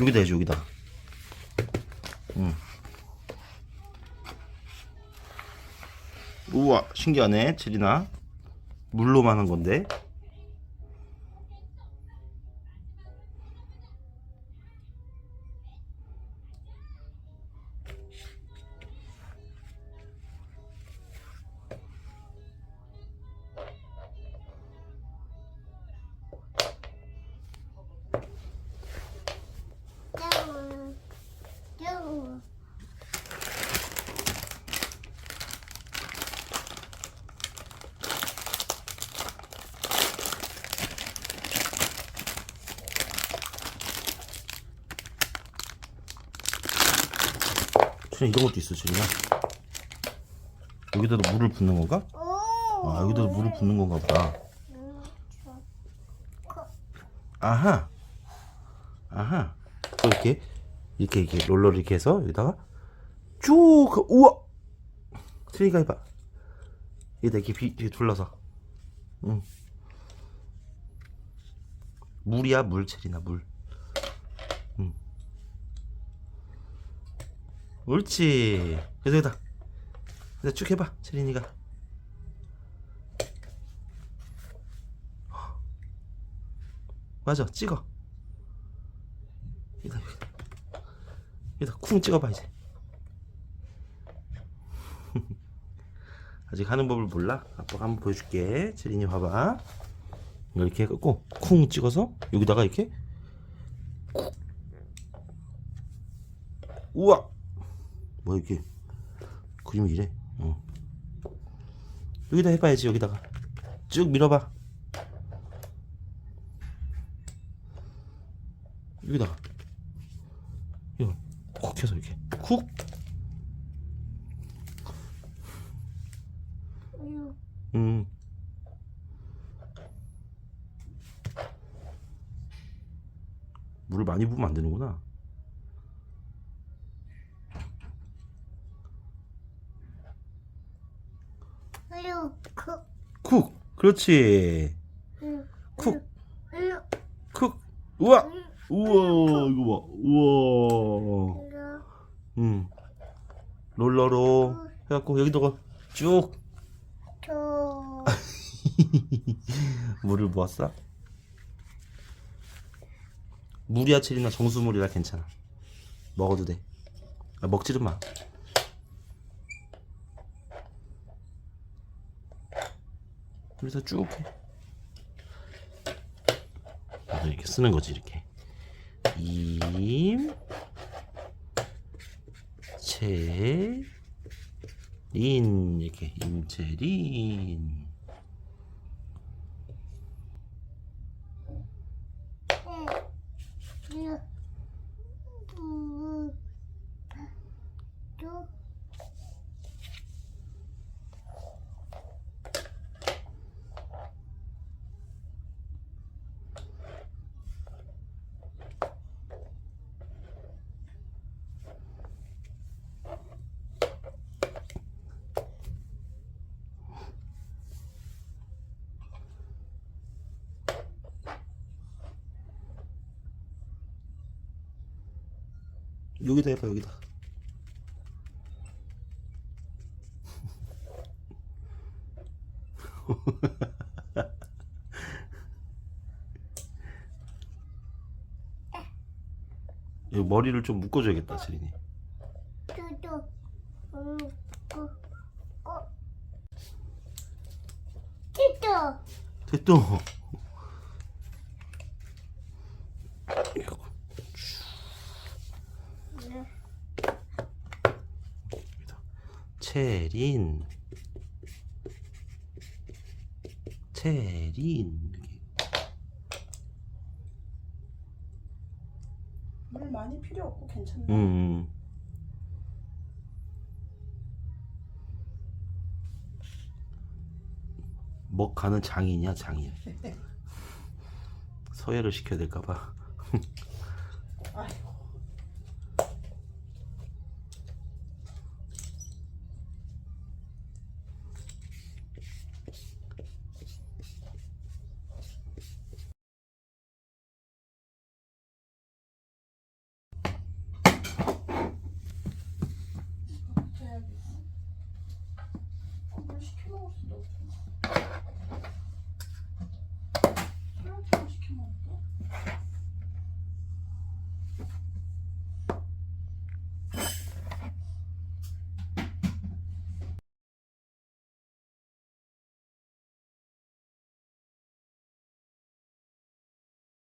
여기다 해줘 여기다. 응. 우와 신기하네 체리나. 물로만 한 건데. 짱. 체리 이런 것도 있어 체리나. 여기다도 물을 붓는 건가? 오. 아 여기다도 물을 붓는 건가 보다. 음, 좋아. 아하. 아하. 또 이렇게 이렇게 이렇게 롤러를 이렇게 해서 여기다가 쭉 그- 우와. 트리가 해봐. 여기다 이렇게 비, 이렇게 둘러서. 응. 물이야 물 체리나 물. 응. 옳지. 그래서 여기다. 여기다 쭉 해봐 체리니가. 맞아 찍어 여기다 여기다 여기다 쿵 찍어봐 이제. 아직 하는 법을 몰라. 아빠가 한번 보여줄게. 체린이 봐봐. 이렇게 해갖고 쿵 찍어서 여기다가 이렇게 쿵. 우와! 뭐 이렇게 그림이 이래. 어. 여기다 해봐야지 여기다가. 쭉 밀어봐. 여기다가 이걸 콕 해서 이렇게 쿡. 음. 물을 많이 부으면 안 되는구나. 우유. 크. 쿡. 그렇지. 우유. 쿡. 우유. 쿡. 우와. 우와. 이거 봐. 우와. 음. 롤러로 해갖고 여기다가 쭉 저. 물을. 물이야 체리나 정수물이라 괜찮아. 먹어도 돼. 아, 먹지도 마. 그래서 쭉 해. 이렇게 쓰는 거지 이렇게. 임, 채, 린 이렇게 임채린. 우유. 우유. 저. 여기다 해봐 여기다. 여기 머리를 좀 묶어줘야겠다, 세린이. 뚜뚜. 음. 꾸. 꾸. 뚜뚜. 됐또. 체린. 체린. 물 많이 필요 없고 괜찮네. 음. 먹 가는 장인이야 장인. 서예를 시켜야 될까봐. 시켜 먹을 수도 없고.